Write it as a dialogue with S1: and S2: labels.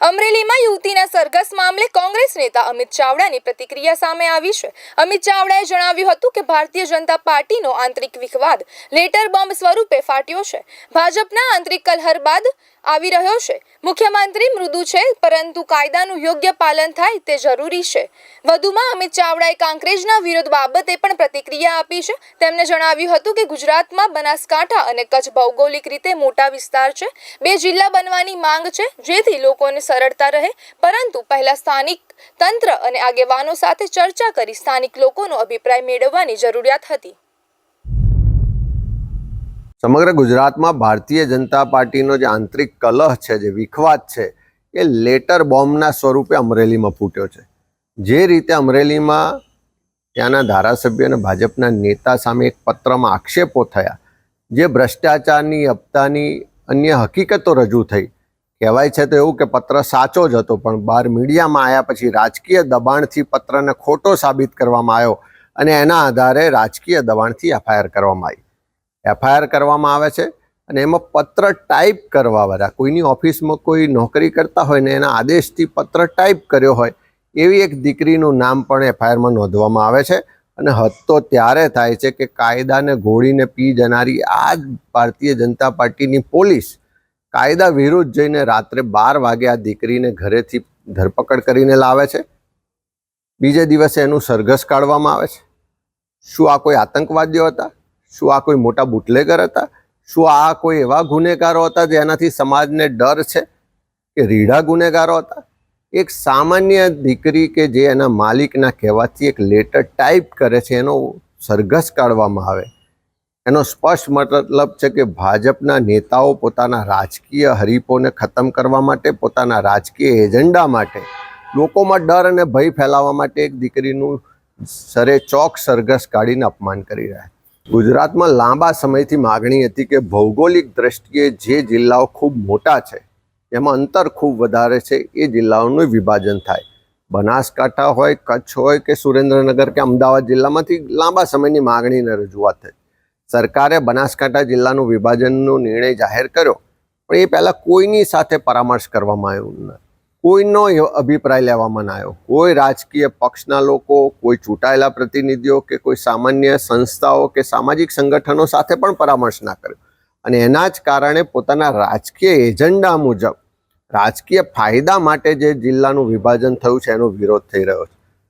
S1: અમરેલીમાં યુવતીના સરઘસ મામલે કોંગ્રેસ નેતા અમિત ચાવડાની પ્રતિક્રિયા સામે આવી છે. અમિત ચાવડાએ જણાવ્યું હતું કે ભારતીય જનતા પાર્ટીનો આંતરિક વિખવાદ લેટર બોમ્બ સ્વરૂપે ફાટ્યો છે. ભાજપના આંતરિક કલહર બાદ આવી રહ્યો છે. મુખ્યમંત્રી મૃદુ છે, પરંતુ કાયદાનું યોગ્ય પાલન થાય તે જરૂરી છે. વધુમાં અમિત ચાવડાએ કાંકરેજના વિરોધ બાબતે પણ પ્રતિક્રિયા આપી છે. તેમણે જણાવ્યું હતું કે ગુજરાતમાં બનાસકાંઠા અને કચ્છ ભૌગોલિક રીતે મોટા વિસ્તાર છે. બે જિલ્લા બનવાની માંગ છે, જેથી લોકોને સરળતા રહે, પરંતુ પહેલા સ્થાનિક તંત્ર અને આગેવાનો સાથે ચર્ચા કરી સ્થાનિક લોકોનો અભિપ્રાય મેળવવાની જરૂરિયાત હતી.
S2: સમગ્ર ગુજરાતમાં ભારતીય જનતા પાર્ટીનો જે આંતરિક કલહ છે, જે વિખવાદ છે, એ લેટર બોમ્બના સ્વરૂપે અમરેલીમાં ફૂટ્યો છે. જે રીતે અમરેલીમાં ત્યાંના ધારાસભ્ય અને ભાજપના નેતા સામે એક પત્રમાં આક્ષેપો થયા, જે ભ્રષ્ટાચારની, હપ્તાની અન્ય હકીકતો રજૂ થઈ કહેવાય છે તો એવું કે પત્ર સાચો જ હતો, પણ બહાર મીડિયામાં આવ્યા પછી રાજકીય દબાણથી પત્રને ખોટો સાબિત કરવામાં આવ્યો અને એના આધારે રાજકીય દબાણથી એફઆઈઆર કરવામાં આવી. એફઆઈઆર કરવામાં આવે છે અને એમાં પત્ર ટાઈપ કરવા વાળા, કોઈની ઓફિસમાં કોઈ નોકરી કરતા હોય ને એના આદેશથી પત્ર ટાઈપ કર્યો હોય, એવી એક દીકરીનું નામ પણ એફઆઈઆરમાં નોંધવામાં આવે છે અને હદ તો ત્યારે થાય છે કે કાયદાને ઘોળીને પી જનારી આ જ ભારતીય જનતા પાર્ટીની પોલીસ કાયદા વિરુદ્ધ જઈને રાત્રે બાર વાગે આ દીકરીને ઘરેથી ધરપકડ કરીને લાવે છે. બીજે દિવસે એનું સરઘસ કાઢવામાં આવે છે. શું આ કોઈ આતંકવાદીઓ હતા? શું આ કોઈ મોટા બુટલેગર હતા? શું આ કોઈ એવા ગુનેગારો હતા જેનાથી સમાજને ડર છે કે રીઢા ગુનેગારો હતા? એક સામાન્ય દીકરી કે જે એના માલિકના કહેવાથી એક લેટર ટાઈપ કરે છે એનો સરઘસ કાઢવામાં આવે. એનો સ્પષ્ટ મતલબ છે કે ભાજપના નેતાઓ પોતાના રાજકીય હરીફોને ખતમ કરવા માટે, પોતાના રાજકીય એજન્ડા માટે, લોકોમાં ડર અને ભય ફેલાવવા માટે એક દીકરીનું સરે ચોક સરઘસ કાઢીને અપમાન કરી રહ્યા ગુજરાતમાં લાંબા સમયથી માગણી હતી કે ભૌગોલિક દ્રષ્ટિએ જે જિલ્લાઓ ખૂબ મોટા છે, એમાં અંતર ખૂબ વધારે છે, એ જિલ્લાઓનું વિભાજન થાય. બનાસકાંઠા હોય, કચ્છ હોય કે સુરેન્દ્રનગર કે અમદાવાદ જિલ્લામાંથી લાંબા સમયની માગણીને રજૂઆત થઈ. સરકારે બનાસકાંઠા જિલ્લાનું વિભાજનનો નિર્ણય જાહેર કર્યો, પણ એ પહેલાં કોઈની સાથે પરામર્શ કરવામાં આવ્યો ન. કોઈનો અભિપ્રાય લેવામાં ના આવ્યો. કોઈ રાજકીય પક્ષના લોકો, કોઈ ચૂંટાયેલા પ્રતિનિધિઓ કે કોઈ સામાન્ય સંસ્થાઓ કે સામાજિક સંગઠનો સાથે પણ પરામર્શ ના કર્યો. અને એના જ કારણે પોતાના રાજકીય એજન્ડા મુજબ, રાજકીય ફાયદા માટે જે જિલ્લાનું વિભાજન થયું છે, એનો વિરોધ થઈ રહ્યો છે.